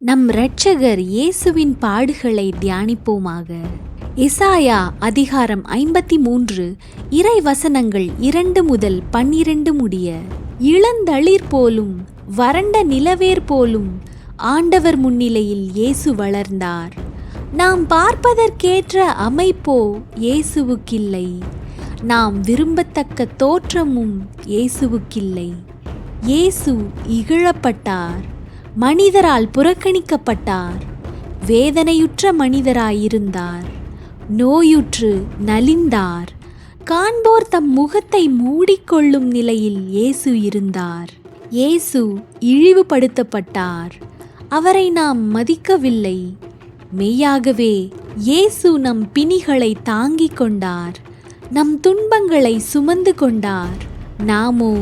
நம் இரட்சகர் இயேசுவின் பாடுகளை தியானிப்போமாக. எசாயா அதிகாரம் ஐம்பத்தி மூன்று இறை வசனங்கள் இரண்டு முதல் பன்னிரண்டு முடிய இளந்தளிர் போலும் வறண்ட நிலவேர் போலும் ஆண்டவர் முன்னிலையில் இயேசு வளர்ந்தார். நாம் பார்ப்பதற்கேற்ற அமைப்போ இயேசுவுக்கில்லை. நாம் விரும்பத்தக்க தோற்றமும் இயேசுவுக்கில்லை. இயேசு இகழப்பட்டார். மனிதரால் புறக்கணிக்கப்பட்டார். வேதனையுற்ற மனிதராயிருந்தார். நோயுற்று நலிந்தார். காண்போர் தம் முகத்தை மூடிக்கொள்ளும் நிலையில் இயேசு இருந்தார். இயேசு இழிவுபடுத்தப்பட்டார். அவரை நாம் மதிக்கவில்லை. மெய்யாகவே இயேசு நம் பிணிகளை தாங்கிக் கொண்டார். நம் துன்பங்களை சுமந்து கொண்டார். நாமோ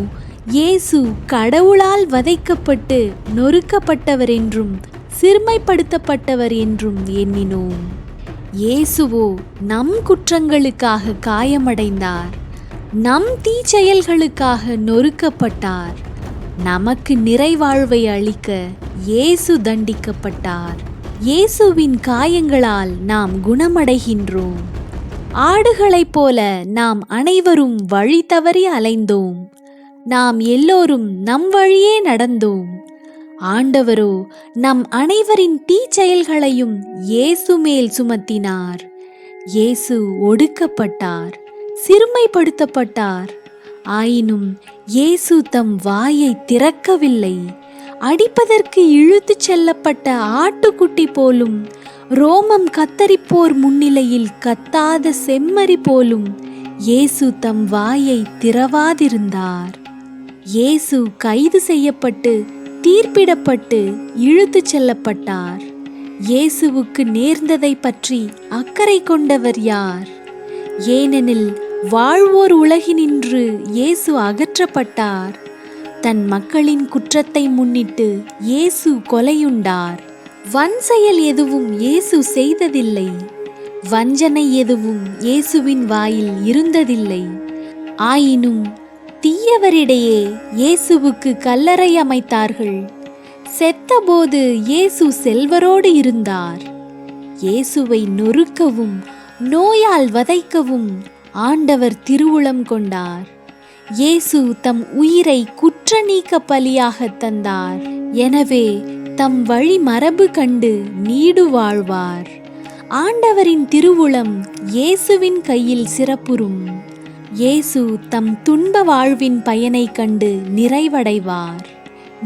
இயேசு கடவுளால் வதைக்கப்பட்டு நொறுக்கப்பட்டவர் என்றும் சிறுமைப்படுத்தப்பட்டவர் என்றும் எண்ணினோம். இயேசுவோ நம் குற்றங்களுக்காக காயமடைந்தார் நம் தீச்செயல்களுக்காக நொறுக்கப்பட்டார் நமக்கு நிறைவாழ்வை அளிக்க இயேசு தண்டிக்கப்பட்டார். இயேசுவின் காயங்களால் நாம் குணமடைகின்றோம். ஆடுகளைப் போல நாம் அனைவரும் வழி தவறி அலைந்தோம். நாம் எல்லோரும் நம் வழியே நடந்தோம். ஆண்டவரோ நம் அனைவரின் தீச்செயல்களையும் இயேசு மேல் சுமத்தினார். இயேசு ஒடுக்கப்பட்டார் சிறுமைப்படுத்தப்பட்டார். ஆயினும் இயேசு தம் வாயை திறக்கவில்லை. அடிப்பதற்கு இழுத்துச் செல்லப்பட்ட ஆட்டுக்குட்டி போலும் ரோமம் கத்தரிப்போர் முன்னிலையில் கத்தாத செம்மறி போலும் இயேசு தம் வாயை திறவாதிருந்தார். இயேசு கைது செய்யப்பட்டு தீர்ப்பிடப்பட்டு இழுத்துச் செல்லப்பட்டார். இயேசுவுக்கு நேர்ந்ததை பற்றி அக்கறை கொண்டவர் யார்? ஏனெனில் வாழ்வோர் உலகினின்று இயேசு அகற்றப்பட்டார். தன் மக்களின் குற்றத்தை முன்னிட்டு இயேசு கொலையுண்டார். வன் செயல் எதுவும் இயேசு செய்ததில்லை. வஞ்சனை எதுவும் இயேசுவின் வாயில் இருந்ததில்லை. ஆயினும் தீயவரிடையே இயேசுவுக்கு கல்லறை அமைத்தார்கள். செத்தபோது இயேசு செல்வரோடு இருந்தார். இயேசுவை நொறுக்கவும் நோயால் வதைக்கவும் ஆண்டவர் திருவுளம் கொண்டார். இயேசு தம் உயிரை குற்ற நீக்க பலியாக தந்தார். எனவே தம் வழி மரபு கண்டு நீடு வாழ்வார். ஆண்டவரின் திருவுளம் இயேசுவின் கையில் சிறப்புறும். இயேசு தம் துன்ப வாழ்வின் பயனை கண்டு நிறைவடைவார்.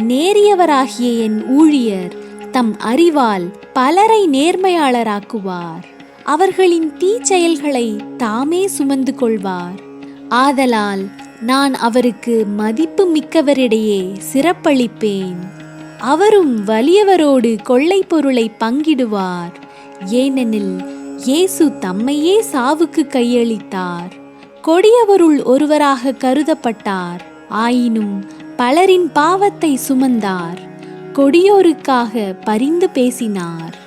நேரியவராகிய என் ஊழியர் தம் அறிவால் பலரை நேர்மையாளராக்குவார். அவர்களின் தீச்செயல்களை தாமே சுமந்து கொள்வார். ஆதலால் நான் அவருக்கு மதிப்பு மிக்கவரிடையே சிறப்பளிப்பேன். அவரும் வலியவரோடு கொள்ளை பொருளை பங்கிடுவார். ஏனெனில் இயேசு தம்மையே சாவுக்கு கையளித்தார். கொடியவருள் ஒருவராக கருதப்பட்டார். ஆயினும் பலரின் பாவத்தை சுமந்தார். கொடியோருக்காக பரிந்து பேசினார்.